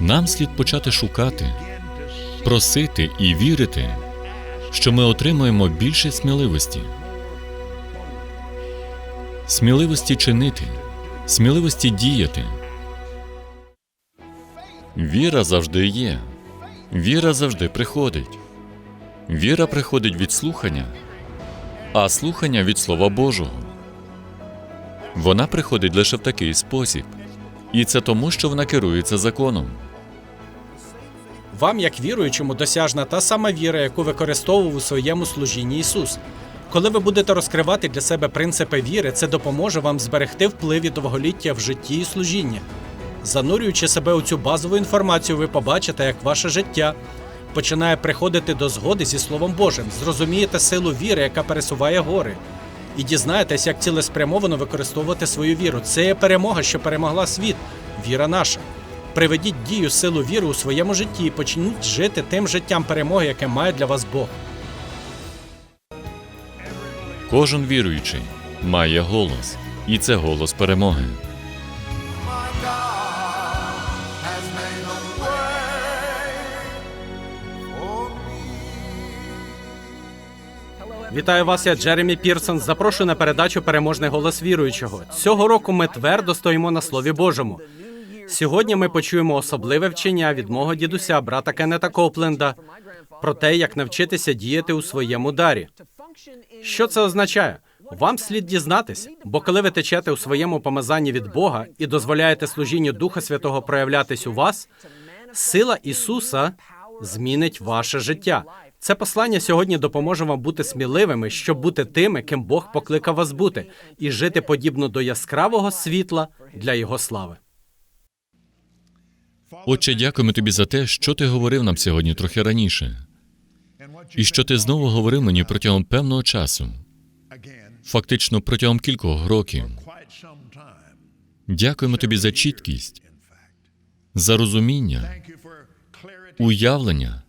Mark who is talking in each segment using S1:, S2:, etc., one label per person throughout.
S1: Нам слід почати шукати, просити і вірити, що ми отримаємо більше сміливості. Сміливості чинити, сміливості діяти. Віра завжди є. Віра завжди приходить. Віра приходить від слухання, а слухання від Слова Божого. Вона приходить лише в такий спосіб. І це тому, що вона керується законом.
S2: Вам, як віруючому, досяжна та сама віра, яку використовував у своєму служінні Ісус. Коли ви будете розкривати для себе принципи віри, це допоможе вам зберегти вплив і довголіття в житті і служінні. Занурюючи себе у цю базову інформацію, ви побачите, як ваше життя починає приходити до згоди зі Словом Божим, зрозумієте силу віри, яка пересуває гори, і дізнаєтесь, як цілеспрямовано використовувати свою віру. Це є перемога, що перемогла світ, віра наша. Приведіть дію силу віри у своєму житті і почніть жити тим життям перемоги, яке має для вас Бог.
S1: Кожен віруючий має голос, і це голос перемоги.
S2: Вітаю вас, я Джеремі Пірсон. Запрошую на передачу Переможний голос віруючого. Цього року ми твердо стоїмо на Слові Божому. Сьогодні ми почуємо особливе вчення від мого дідуся, брата Кеннета Копленда, про те, як навчитися діяти у своєму дарі. Що це означає? Вам слід дізнатись, бо коли ви течете у своєму помазанні від Бога і дозволяєте служінню Духа Святого проявлятись у вас, сила Ісуса змінить ваше життя. Це послання сьогодні допоможе вам бути сміливими, щоб бути тими, ким Бог покликав вас бути, і жити подібно до яскравого світла для Його слави.
S1: Отче, дякуємо тобі за те, що ти говорив нам сьогодні трохи раніше, і що ти знову говорив мені протягом певного часу, фактично протягом кількох років. Дякуємо тобі за чіткість, за розуміння, уявлення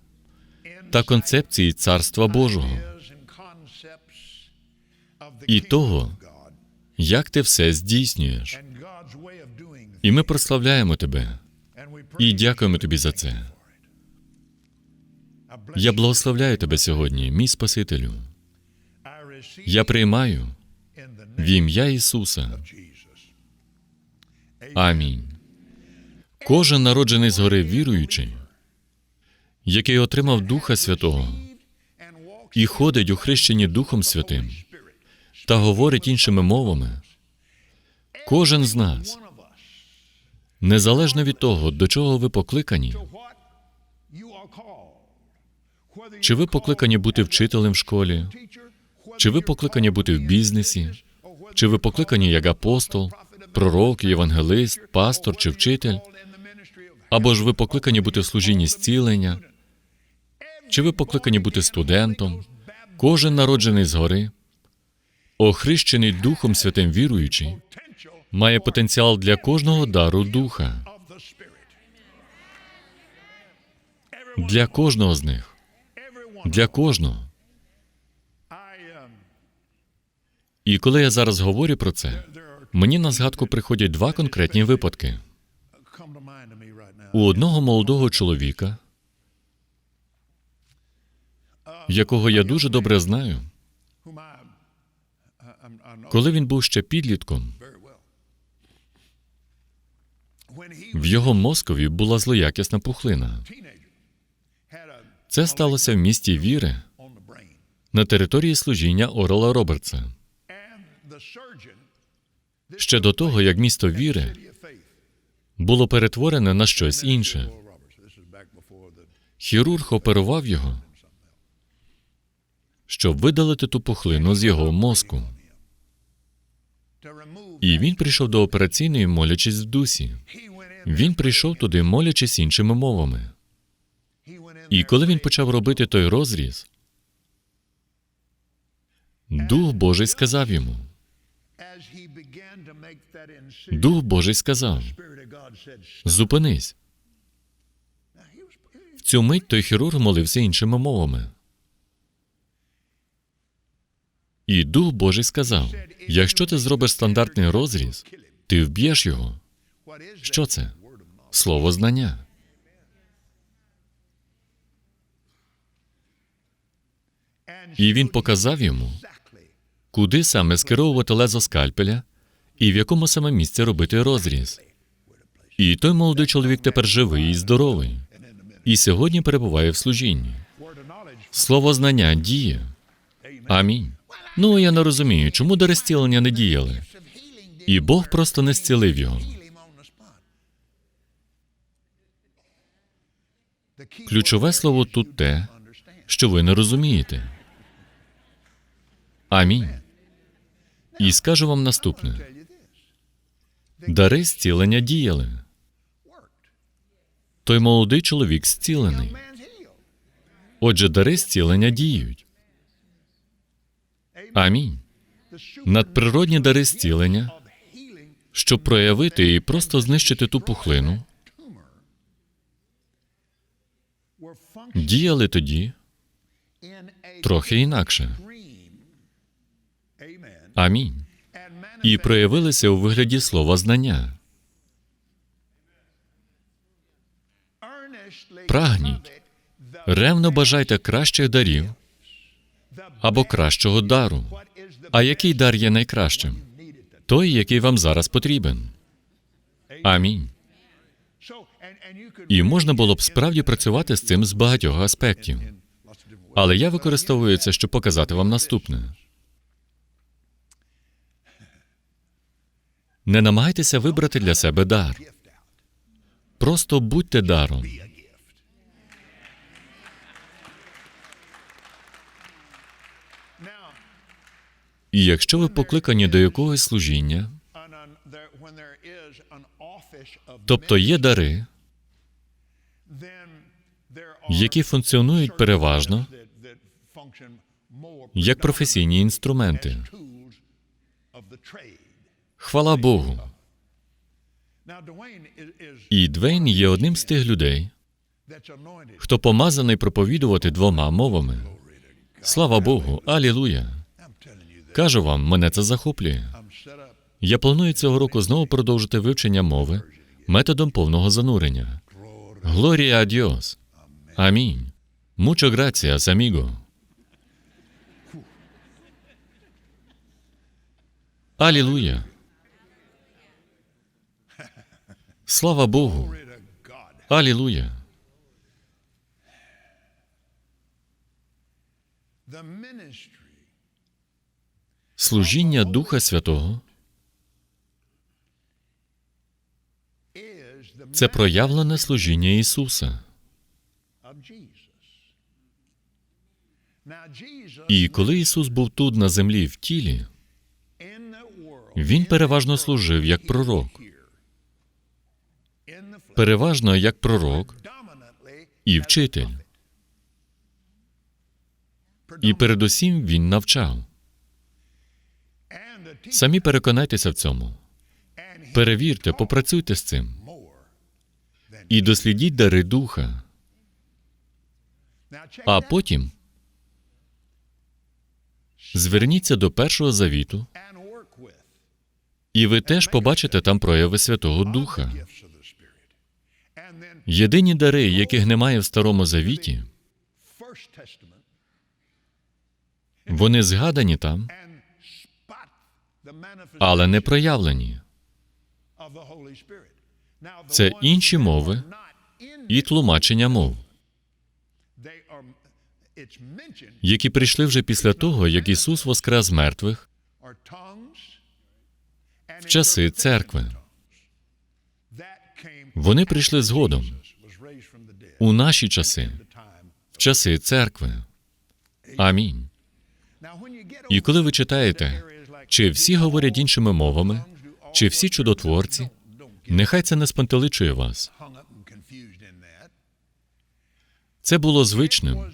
S1: та концепції Царства Божого і того, як ти все здійснюєш. І ми прославляємо тебе і дякуємо тобі за це. Я благословляю тебе сьогодні, мій Спасителю. Я приймаю в ім'я Ісуса. Амінь. Кожен народжений згори віруючий, який отримав Духа Святого і ходить у хрещенні Духом Святим та говорить іншими мовами, кожен з нас, незалежно від того, до чого ви покликані, чи ви покликані бути вчителем в школі, чи ви покликані бути в бізнесі, чи ви покликані як апостол, пророк, євангелист, пастор чи вчитель, або ж ви покликані бути в служінні зцілення, чи ви покликані бути студентом, кожен народжений згори, охрещений Духом Святим віруючий, має потенціал для кожного дару духа, для кожного з них, для кожного. І коли я зараз говорю про це, мені на згадку приходять два конкретні випадки. У одного молодого чоловіка, якого я дуже добре знаю, коли він був ще підлітком, в його мозкові була злоякісна пухлина. Це сталося в місті Віри на території служіння Орела Робертса. Ще до того, як місто Віри було перетворене на щось інше. Хірург оперував його, щоб видалити ту пухлину з його мозку. І він прийшов до операційної, молячись в дусі. Він прийшов туди, молячись іншими мовами. І коли він почав робити той розріз, Дух Божий сказав йому: Дух Божий сказав: Зупинись. В цю мить той хірург молився іншими мовами. І Дух Божий сказав: якщо ти зробиш стандартний розріз, ти вб'єш його. Що це? слово знання. І він показав йому, куди саме скеровувати лезо скальпеля і в якому саме місці робити розріз. І той молодий чоловік тепер живий і здоровий, і сьогодні перебуває в служінні. Слово знання діє. Амінь. Ну я не розумію, чому до розцілення не діяли, і Бог просто не зцілив його. Ключове слово тут те, що ви не розумієте. Амінь. І скажу вам наступне: дари зцілення діяли. Той молодий чоловік зцілений. Отже, дари зцілення діють. Амінь. Надприродні дари зцілення, щоб проявити і просто знищити ту пухлину, діяли тоді трохи інакше. Амінь. І проявилися у вигляді слова знання. Прагніть, ревно бажайте кращих дарів або кращого дару. А який дар є найкращим? Той, який вам зараз потрібен. Амінь. І можна було б справді працювати з цим з багатьох аспектів. Але я використовую це, щоб показати вам наступне. Не намагайтеся вибрати для себе дар. Просто будьте даром. І якщо ви покликані до якогось служіння, тобто є дари, які функціонують переважно як професійні інструменти. Хвала Богу. І Двейн є одним з тих людей, хто помазаний проповідувати двома мовами. Слава Богу, алілуя. Кажу вам, мене це захоплює. Я планую цього року знову продовжити вивчення мови методом повного занурення. Глорія адіос. Амінь. Мучо граціас, аміго. Алілуя. Слава Богу. Алілуя. Служіння Духа Святого це проявлене служіння Ісуса. І коли Ісус був тут на землі в тілі, Він переважно служив як пророк, переважно як пророк і вчитель. І передусім він навчав. Самі переконайтеся в цьому. Перевірте, попрацюйте з цим. І дослідіть дари духа. А потім зверніться до першого завіту, і ви теж побачите там прояви Святого Духа. Єдині дари, яких немає в Старому Завіті, вони згадані там, але не проявлені. Це інші мови і тлумачення мов, які прийшли вже після того, як Ісус воскрес з мертвих в часи церкви. Вони прийшли згодом у наші часи, в часи церкви. Амінь. І коли ви читаєте, чи всі говорять іншими мовами, чи всі чудотворці, нехай це не спантеличує вас. Це було звичним,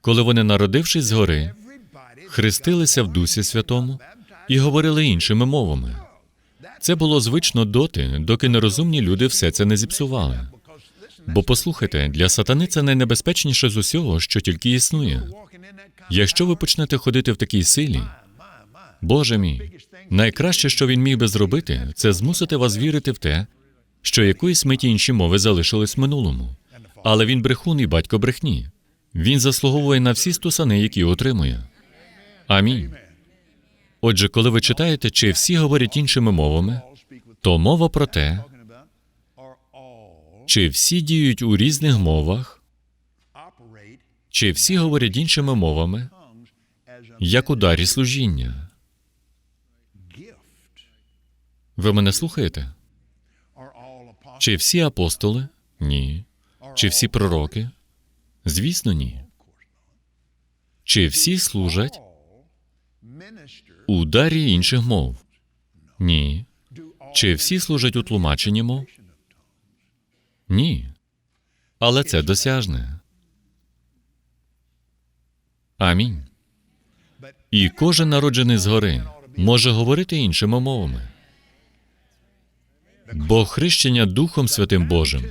S1: коли вони, народившись згори, хрестилися в Дусі Святому і говорили іншими мовами. Це було звично доти, доки нерозумні люди все це не зіпсували. Бо послухайте, для сатани це найнебезпечніше з усього, що тільки існує. Якщо ви почнете ходити в такій силі, Боже мій, найкраще, що він міг би зробити, це змусити вас вірити в те, що якоїсь миті інші мови залишились в минулому. Але він брехун і батько брехні. Він заслуговує на всі стусани, які отримує. Амінь. Отже, коли ви читаєте, чи всі говорять іншими мовами, то мова про те, чи всі діють у різних мовах, чи всі говорять іншими мовами, як у дарі служіння. Ви мене слухаєте? Чи всі апостоли? Ні. Чи всі пророки? Звісно, ні. Чи всі служать у дарі інших мов? Ні. Чи всі служать у тлумаченні мов? Ні. Але це досяжне. Амінь. І кожен народжений згори може говорити іншими мовами. Бо хрещення Духом Святим Божим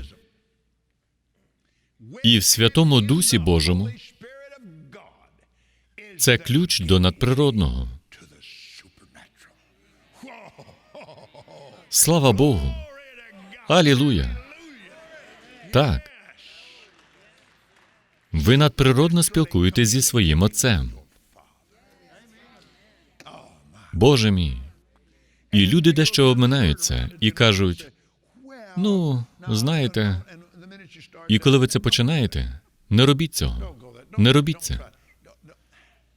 S1: і в Святому Дусі Божому це ключ до надприродного. Слава Богу! Алілуя! Так. Ви надприродно спілкуєтесь зі своїм отцем. Боже мій. І люди дещо обминаються і кажуть: ну, знаєте, і коли ви це починаєте, не робіть цього. Не робіть це.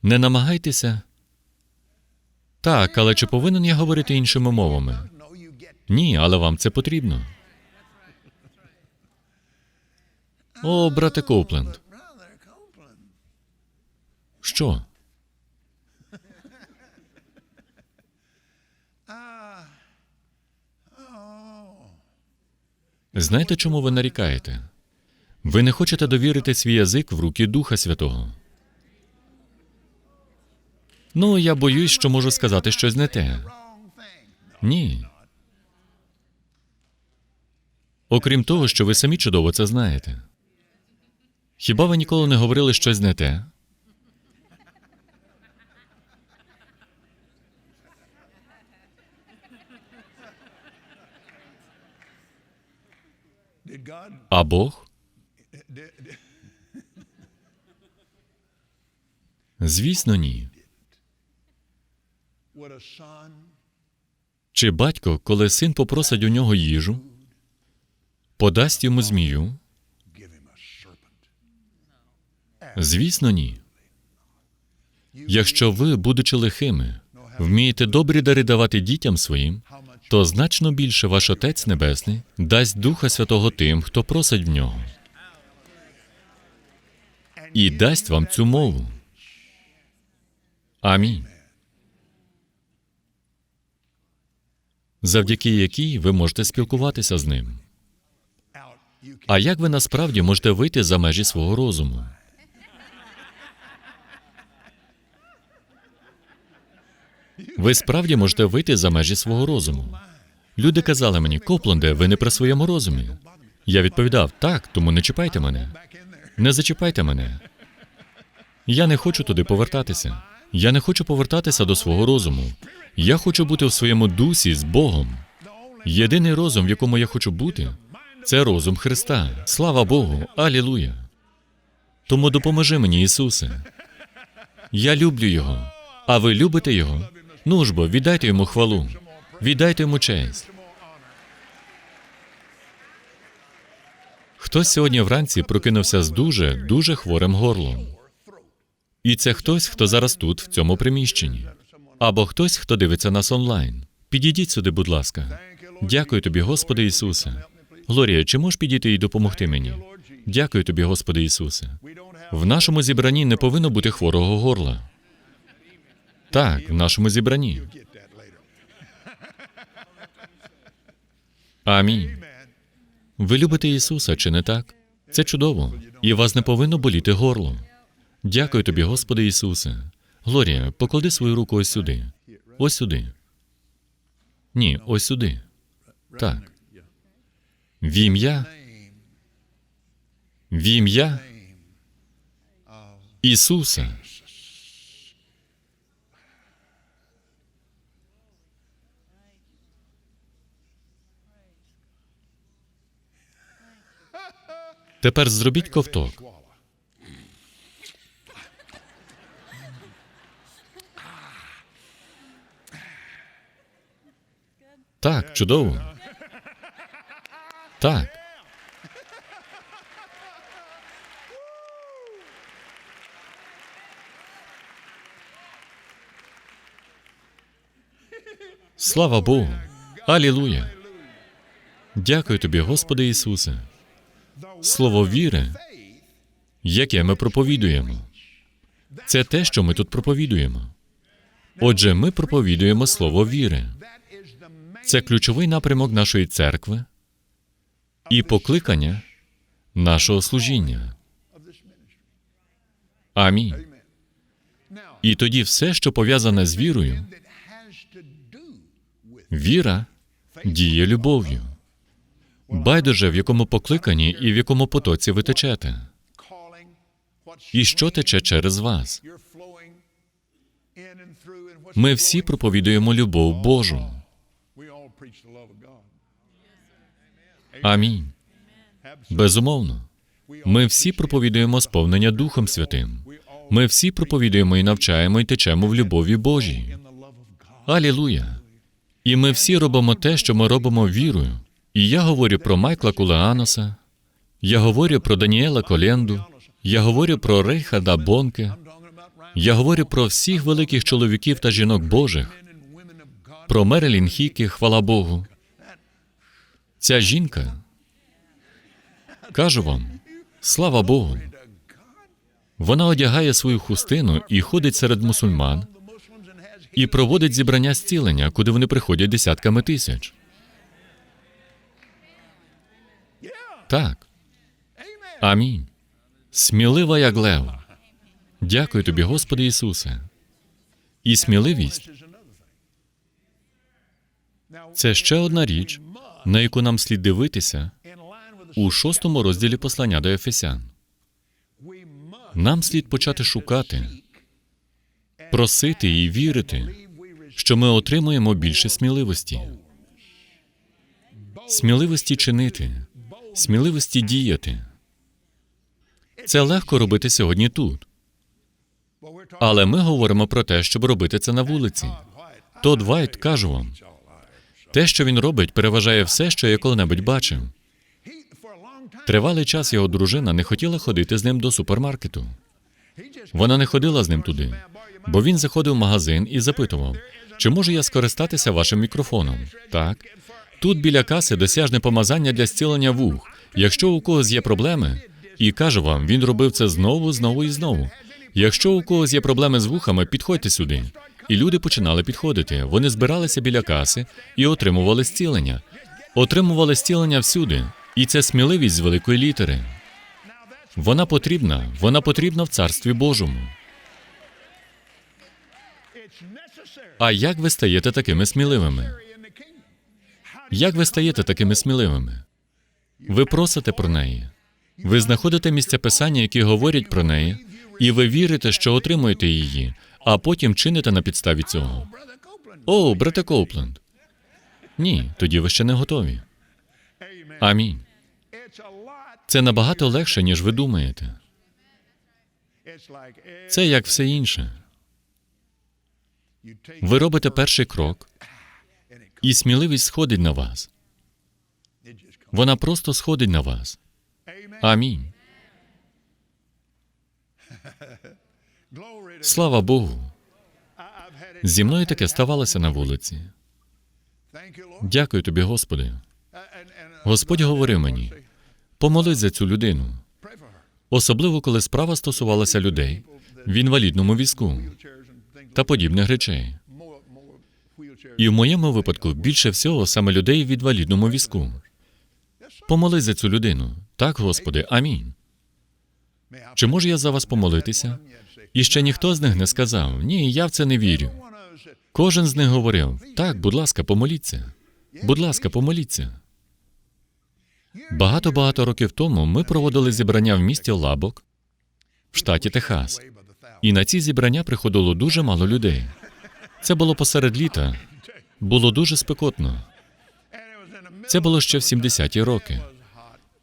S1: Не намагайтеся. Так, але чи повинен я говорити іншими мовами? Ні, але вам це потрібно. О, брате Коупленд. Що? Знаєте, чому ви нарікаєте? Ви не хочете довірити свій язик в руки Духа Святого. Ну, я боюсь, що можу сказати щось не те. Ні. Окрім того, що ви самі чудово це знаєте. Хіба ви ніколи не говорили щось не те? А Бог? Звісно, ні. Чи батько, коли син попросить у нього їжу, подасть йому змію? Звісно, ні. Якщо ви, будучи лихими, вмієте добрі дари давати дітям своїм, то значно більше ваш Отець Небесний дасть Духа Святого тим, хто просить в нього, і дасть вам цю мову. Амінь. Завдяки якій ви можете спілкуватися з ним. А як ви насправді можете вийти за межі свого розуму? Ви справді можете вийти за межі свого розуму. Люди казали мені, Копленде, ви не при своєму розумі. Я відповідав, так, тому не чіпайте мене. Не зачіпайте мене. Я не хочу туди повертатися. Я не хочу повертатися до свого розуму. Я хочу бути в своєму дусі з Богом. Єдиний розум, в якому я хочу бути, це розум Христа. Слава Богу, Алілуя. Тому допоможи мені, Ісусе. Я люблю Його. А ви любите Його? Ну ж бо, віддайте йому хвалу. Віддайте йому честь. Хтось сьогодні вранці прокинувся з дуже, дуже хворим горлом. І це хтось, хто зараз тут, в цьому приміщенні. Або хтось, хто дивиться нас онлайн. Підійдіть сюди, будь ласка. Дякую тобі, Господи Ісусе. Глорія, чи можеш підійти і допомогти мені? Дякую тобі, Господи Ісусе. В нашому зібранні не повинно бути хворого горла. Так, в нашому зібранні. Амінь. Ви любите Ісуса, чи не так? Це чудово. І вас не повинно боліти горло. Дякую тобі, Господи Ісусе. Глорія, поклади свою руку ось сюди. Ось сюди. Ні, ось сюди. Так. В ім'я. В ім'я Ісуса. Тепер зробіть ковток. Чудово. Так. Слава Богу. Алілуя. Дякую тобі, Господи Ісусе. Слово віри, яке ми проповідуємо. Це те, що ми тут проповідуємо. Отже, ми проповідуємо слово віри. Це ключовий напрямок нашої церкви і покликання нашого служіння. Амінь. І тоді все, що пов'язане з вірою, віра діє любов'ю. Байдуже, в якому покликанні і в якому потоці ви течете, і що тече через вас. Ми всі проповідуємо любов Божу. Амінь. Безумовно. Ми всі проповідуємо сповнення Духом Святим. Ми всі проповідуємо і навчаємо і течемо в любові Божій. Алілуя! І ми всі робимо те, що ми робимо вірою. І я говорю про Майкла Кулеаноса, я говорю про Даніела Коленду, я говорю про Рейхада Бонке, я говорю про всіх великих чоловіків та жінок Божих, про Мерелін Хікі, хвала Богу. Ця жінка, кажу вам, слава Богу, вона одягає свою хустину і ходить серед мусульман і проводить зібрання зцілення, куди вони приходять десятками тисяч. Так. Амінь. Смілива як лев. Дякую тобі, Господи Ісусе. І сміливість це ще одна річ, на яку нам слід дивитися у шостому розділі послання до Ефесян. Нам слід почати шукати, просити і вірити, що ми отримуємо більше сміливості. Сміливості чинити, сміливості діяти. Це легко робити сьогодні тут. Але ми говоримо про те, щоб робити це на вулиці. Тодд Вайт, кажу вам, те, що він робить, переважає все, що я коли-небудь бачив. Тривалий час його дружина не хотіла ходити з ним до супермаркету. Вона не ходила з ним туди, бо він заходив в магазин і запитував, чи можу я скористатися вашим мікрофоном? Так. Тут біля каси досяжне помазання для зцілення вух. Якщо у когось є проблеми, і кажу вам, він робив це знову, знову і знову. Якщо у когось є проблеми з вухами, підходьте сюди. І люди починали підходити. Вони збиралися біля каси і отримували зцілення. Отримували зцілення всюди. І це сміливість з великої літери. Вона потрібна, вона потрібна в Царстві Божому. А як ви стаєте такими сміливими? Як ви стаєте такими сміливими? Ви просите про неї. Ви знаходите місця писання, які говорять про неї, і ви вірите, що отримуєте її, а потім чините на підставі цього. О, брате Коупленд. Ні, тоді ви ще не готові. Амінь. Це набагато легше, ніж ви думаєте. Це як все інше. Ви робите перший крок, і сміливість сходить на вас. Вона просто сходить на вас. Амінь. Слава Богу. Зі мною таке ставалося на вулиці. Дякую тобі, Господи. Господь говорив мені: помолись за цю людину, особливо коли справа стосувалася людей в інвалідному візку та подібних речей. І в моєму випадку більше всього саме людей в інвалідному візку. Помолись за цю людину. Так, Господи, амінь. Чи можу я за вас помолитися? І ще ніхто з них не сказав: ні, я в це не вірю. Кожен з них говорив: так, будь ласка, помоліться. Будь ласка, помоліться. Багато багато років тому ми проводили зібрання в місті Лабок в штаті Техас. І на ці зібрання приходило дуже мало людей. Це було посеред літа. Було дуже спекотно. Це було ще в 70-ті роки.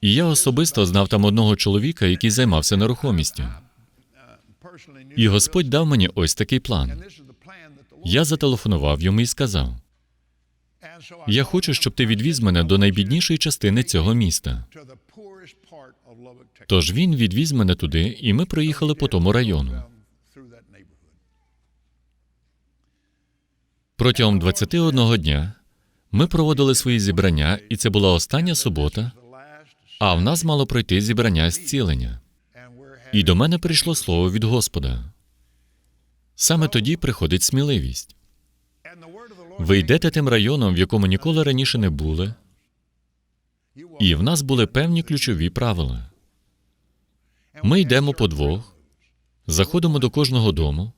S1: І я особисто знав там одного чоловіка, який займався нерухомістю. І Господь дав мені ось такий план. Я зателефонував йому і сказав: Я хочу, щоб ти відвіз мене до найбіднішої частини цього міста. Тож він відвіз мене туди, і ми проїхали по тому району. Протягом 21 дня ми проводили свої зібрання, і це була остання субота, а в нас мало пройти зібрання зцілення. І до мене прийшло слово від Господа. Саме тоді приходить сміливість. Ви йдете тим районом, в якому ніколи раніше не були, і в нас були певні ключові правила. Ми йдемо по двох, заходимо до кожного дому,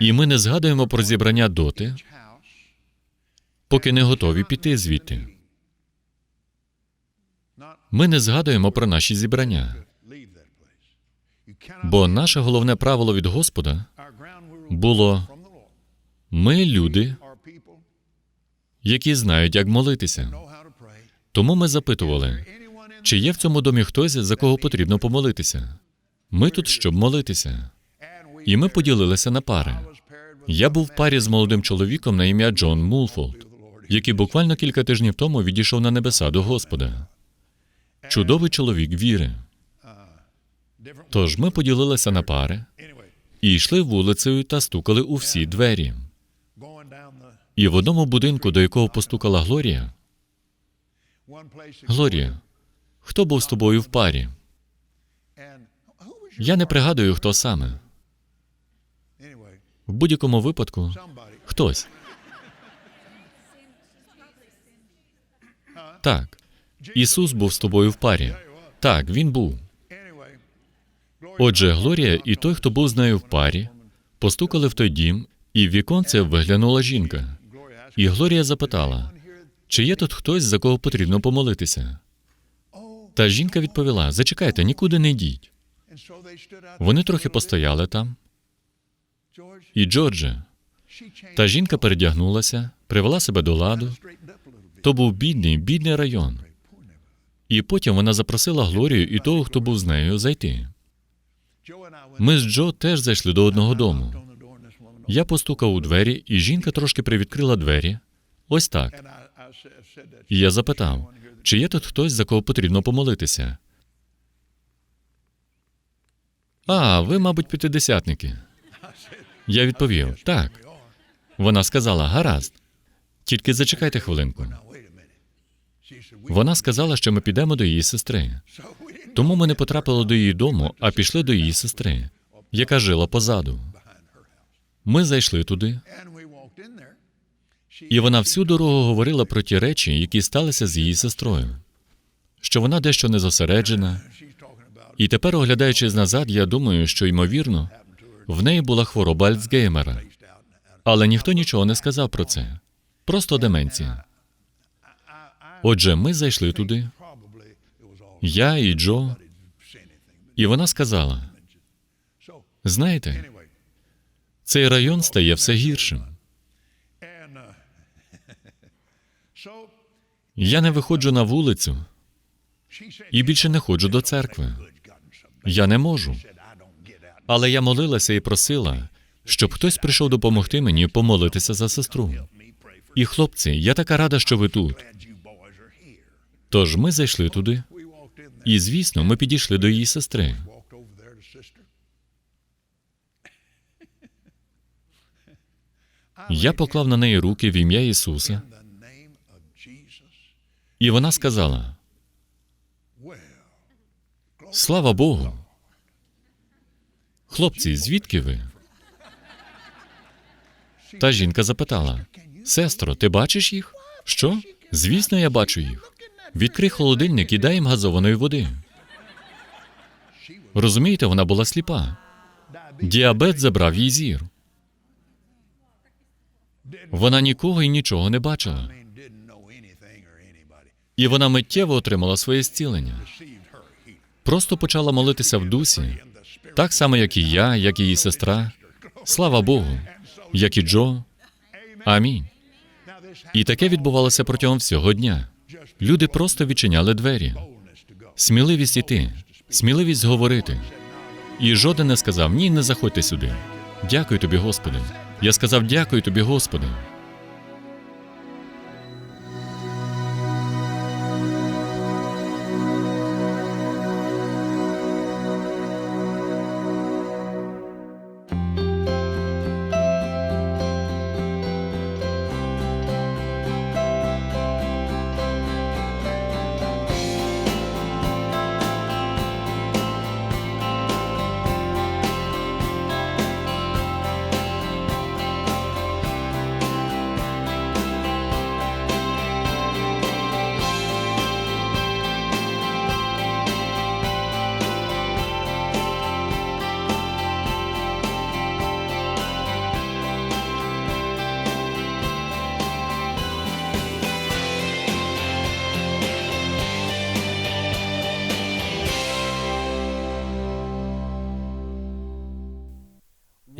S1: і ми не згадуємо про зібрання доти, поки не готові піти звідти. Ми не згадуємо про наші зібрання, бо наше головне правило від Господа було ми люди, які знають, як молитися. Тому ми запитували, чи є в цьому домі хтось, за кого потрібно помолитися. Ми тут, щоб молитися. І ми поділилися на пари. Я був в парі з молодим чоловіком на ім'я Джон Мулфолд, який буквально кілька тижнів тому відійшов на небеса до Господа. Чудовий чоловік віри. Тож ми поділилися на пари і йшли вулицею та стукали у всі двері. І в одному будинку, до якого постукала Глорія, Глорія, хто був з тобою в парі? Я не пригадую, хто саме. В будь-якому випадку хтось. Так. Ісус був з тобою в парі. Так, він був. Отже, Глорія і той, хто був з нею в парі, постукали в той дім, і в віконце виглянула жінка. І Глорія запитала, чи є тут хтось, за кого потрібно помолитися? Та жінка відповіла: Зачекайте, нікуди не йдіть. Вони трохи постояли там. І Джордже, та жінка передягнулася, привела себе до ладу. То був бідний, бідний район. І потім вона запросила Глорію і того, хто був з нею, зайти. Ми з Джо теж зайшли до одного дому. Я постукав у двері, і жінка трошки привідкрила двері. Ось так. І я запитав, чи є тут хтось, за кого потрібно помолитися? А, ви, мабуть, п'ятидесятники. Я відповів так. Вона сказала: гаразд. Тільки зачекайте хвилинку. Вона сказала, що ми підемо до її сестри. Тому ми не потрапили до її дому, а пішли до її сестри, яка жила позаду. Ми зайшли туди, і вона всю дорогу говорила про ті речі, які сталися з її сестрою, що вона дещо не зосереджена. І тепер, оглядаючись назад, я думаю, що ймовірно, в неї була хвороба Альцгеймера. Але ніхто нічого не сказав про це. Просто деменція. Отже, ми зайшли туди, я і Джо, і вона сказала: знаєте, цей район стає все гіршим. Я не виходжу на вулицю і більше не ходжу до церкви. Я не можу. Але я молилася і просила, щоб хтось прийшов допомогти мені помолитися за сестру. І хлопці, я така рада, що ви тут. Тож ми зайшли туди, і звісно, ми підійшли до її сестри. Я поклав на неї руки в ім'я Ісуса, і вона сказала: Слава Богу. Хлопці, звідки ви? Та жінка запитала: Сестро, ти бачиш їх? Що? Звісно, я бачу їх. Відкрий холодильник і дай їм газованої води. Розумієте, вона була сліпа. Діабет забрав їй зір. Вона нікого і нічого не бачила. І вона миттєво отримала своє зцілення. Просто почала молитися в дусі, так само, як і я, як і її сестра. Слава Богу, як і Джо. Амінь. І таке відбувалося протягом всього дня. Люди просто відчиняли двері. Сміливість іти, сміливість говорити. І жоден не сказав: ні, не заходьте сюди. Дякую тобі, Господи. Я сказав дякую тобі, Господи.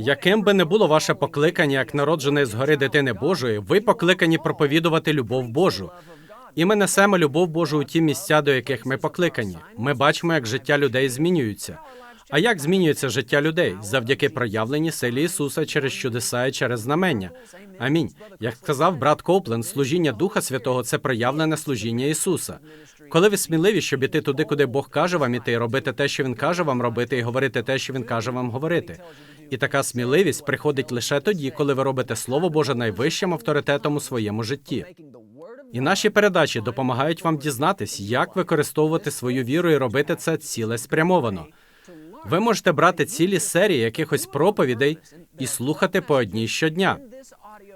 S2: Яким би не було ваше покликання як народжене згори дитини Божої, ви покликані проповідувати любов Божу. І ми несемо любов Божу у ті місця, до яких ми покликані. Ми бачимо, як життя людей змінюється. А як змінюється життя людей завдяки проявленій силі Ісуса через чудеса і через знамення? Амінь. Як сказав брат Коупленд, служіння Духа Святого це проявлене служіння Ісуса. Коли ви сміливі, щоб іти туди, куди Бог каже вам іти, робити те, що Він каже вам робити, і говорити те, що Він каже вам говорити. І така сміливість приходить лише тоді, коли ви робите Слово Боже найвищим авторитетом у своєму житті. І наші передачі допомагають вам дізнатись, як використовувати свою віру і робити це цілеспрямовано. Ви можете брати цілі серії якихось проповідей і слухати по одній щодня.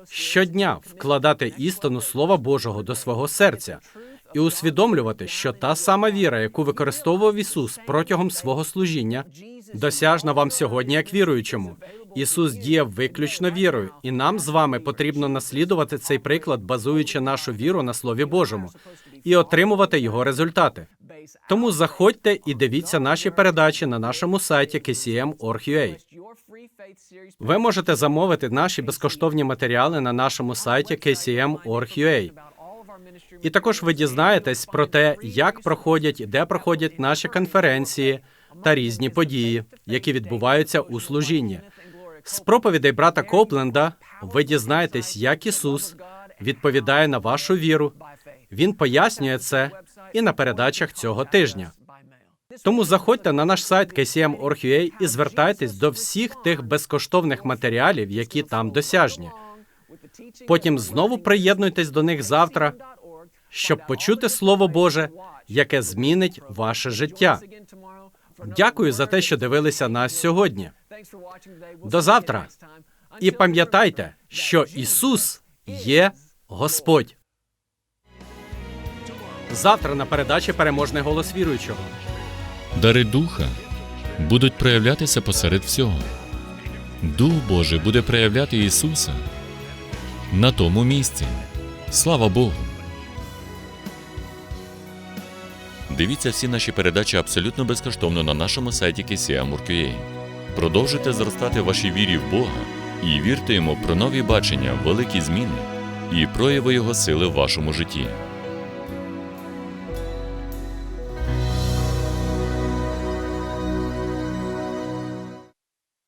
S2: Щодня вкладати істину Слова Божого до свого серця і усвідомлювати, що та сама віра, яку використовував Ісус протягом свого служіння, досяжна вам сьогодні як віруючому. Ісус діяв виключно вірою, і нам з вами потрібно наслідувати цей приклад, базуючи нашу віру на Слові Божому, і отримувати його результати. Тому заходьте і дивіться наші передачі на нашому сайті kcm.org.ua. Ви можете замовити наші безкоштовні матеріали на нашому сайті kcm.org.ua. І також ви дізнаєтесь про те, як проходять і де проходять наші конференції та різні події, які відбуваються у служінні. З проповідей брата Копленда ви дізнаєтесь, як Ісус відповідає на вашу віру. Він пояснює це і на передачах цього тижня. Тому заходьте на наш сайт kcm.org.ua і звертайтесь до всіх тих безкоштовних матеріалів, які там досяжні. Потім знову приєднуйтесь до них завтра, щоб почути Слово Боже, яке змінить ваше життя. Дякую за те, що дивилися нас сьогодні. До завтра. І пам'ятайте, що Ісус є Господь. Завтра на передачі переможний голос віруючого.
S1: Дари духа будуть проявлятися посеред всього. Дух Божий буде проявляти Ісуса на тому місці. Слава Богу! Дивіться всі наші передачі абсолютно безкоштовно на нашому сайті KCM.org.ua. Продовжуйте зростати в вашій вірі в Бога і вірте йому про нові бачення, великі зміни і прояви Його сили в вашому житті.